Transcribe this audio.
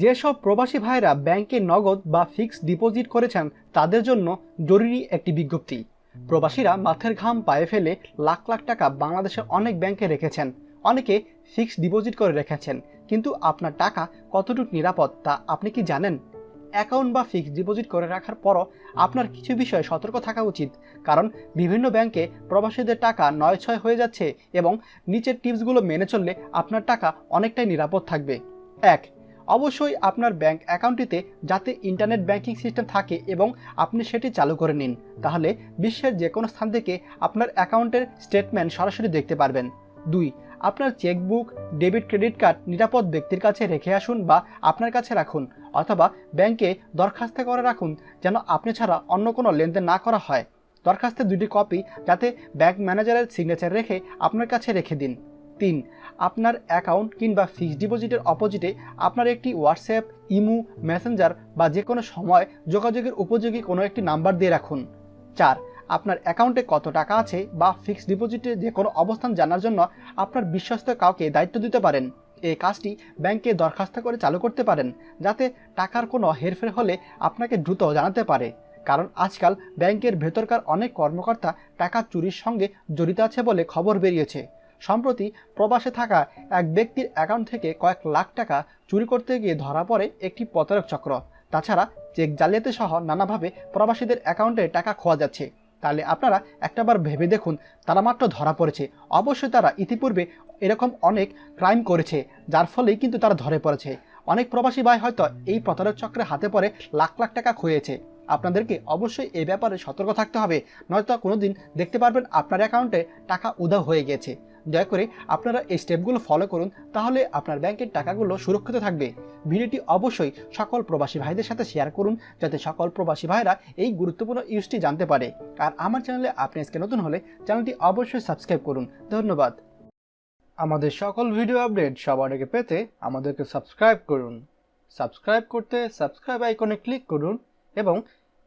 যেসব প্রবাসী ভাইরা ব্যাংকে নগদ বা ফিক্সড ডিপোজিট করেছেন, তাদের জন্য জরুরি একটি বিজ্ঞপ্তি। প্রবাসীরা মাথের ঘাম পায়ে ফেলে লাখ লাখ টাকা বাংলাদেশের অনেক ব্যাংকে রেখেছেন। অনেকে ফিক্সড ডিপোজিট করে রেখেছেন, কিন্তু আপনার টাকা কতটুকু নিরাপদ তা আপনি কি জানেন? অ্যাকাউন্ট বা ফিক্সড ডিপোজিট করে রাখার পরও আপনার কিছু বিষয়ে সতর্ক থাকা উচিত, কারণ বিভিন্ন ব্যাংকে প্রবাসীদের টাকা নয় ছয় হয়ে যাচ্ছে এবং নিচের টিপসগুলো মেনে চললে আপনার টাকা অনেকটাই নিরাপদ থাকবে। এক অবশ্যই আপনার ব্যাংক অ্যাকাউন্টটিতে যাতে ইন্টারনেট ব্যাংকিং সিস্টেম থাকে এবং আপনি সেটি চালু করে নিন, তাহলে বিশ্বের যে কোনো স্থান থেকে আপনার অ্যাকাউন্টের স্টেটমেন্ট সরাসরি দেখতে পারবেন। দুই, আপনার চেকবুক, ডেবিট, ক্রেডিট কার্ড নিরাপদ ব্যক্তির কাছে রেখে আসুন বা আপনার কাছে রাখুন, অথবা ব্যাংকে দরখাস্ত করে রাখুন যেন আপনি ছাড়া অন্য কোনো লেনদেন না করা হয়। দরখাস্তের দুটি কপি যাতে ব্যাংক ম্যানেজারের সিগনেচার রেখে আপনার কাছে রেখে দিন। তিন, আপনার অ্যাকাউন্ট কিংবা ফিক্সড ডিপোজিটের অপোজিটে আপনার একটি হোয়াটসঅ্যাপ, ইমু, মেসেঞ্জার বা যে কোনো সময় যোগাযোগের উপযোগী কোনো একটি নাম্বার দিয়ে রাখুন। চার, আপনার অ্যাকাউন্টে কত টাকা আছে বা ফিক্সড ডিপোজিটে যে কোনো অবস্থান জানার জন্য আপনার বিশ্বস্ত কাউকে দায়িত্ব দিতে পারেন। এই কাজটি ব্যাংকে দরখাস্ত করে চালু করতে পারেন, যাতে টাকার কোনো হেরফের হলে আপনাকে দ্রুত জানাতে পারে। কারণ আজকাল ব্যাংকের ভেতরকার অনেক কর্মকর্তা টাকা চুরির সঙ্গে জড়িত আছে বলে খবর বেরিয়েছে। সম্প্রতি প্রবাসে থাকা এক ব্যক্তির অ্যাকাউন্ট থেকে কয়েক লাখ টাকা চুরি করতে গিয়ে ধরা পড়ে একটি প্রতারক চক্র। তাছাড়া চেক জালিয়াতি সহ নানাভাবে প্রবাসীদের অ্যাকাউন্টে টাকা খোয়া যাচ্ছে। তাহলে আপনারা একটাবার ভেবে দেখুন, তারা মাত্র ধরা পড়েছে। অবশ্যই তারা ইতিপূর্বে এরকম অনেক ক্রাইম করেছে, যার ফলেই কিন্তু তারা ধরে পড়েছে। অনেক প্রবাসী ভাই হয়তো এই প্রতারক চক্রের হাতে পড়ে লাখ লাখ টাকা খুয়েছে। আপনাদেরকে অবশ্যই এ ব্যাপারে সতর্ক থাকতে হবে। নয়তো কোনো দিন দেখতে পারবেন আপনার অ্যাকাউন্টে টাকা উধাও হয়ে গেছে। দয়া করে আপনারা এই স্টেপগুলো ফলো করুন, তাহলে আপনার ব্যাংকের টাকাগুলো সুরক্ষিত থাকবে। ভিডিওটি অবশ্যই সকল প্রবাসী ভাইদের সাথে শেয়ার করুন, যাতে সকল প্রবাসী ভাইরা এই গুরুত্বপূর্ণ ইউজটি জানতে পারে। আর আমার চ্যানেলে আপনি আজকে নতুন হলে চ্যানেলটি অবশ্যই সাবস্ক্রাইব করুন। ধন্যবাদ। আমাদের সকল ভিডিও আপডেট সবার আগে পেতে আমাদেরকে সাবস্ক্রাইব করুন। সাবস্ক্রাইব করতে সাবস্ক্রাইব আইকনে ক্লিক করুন এবং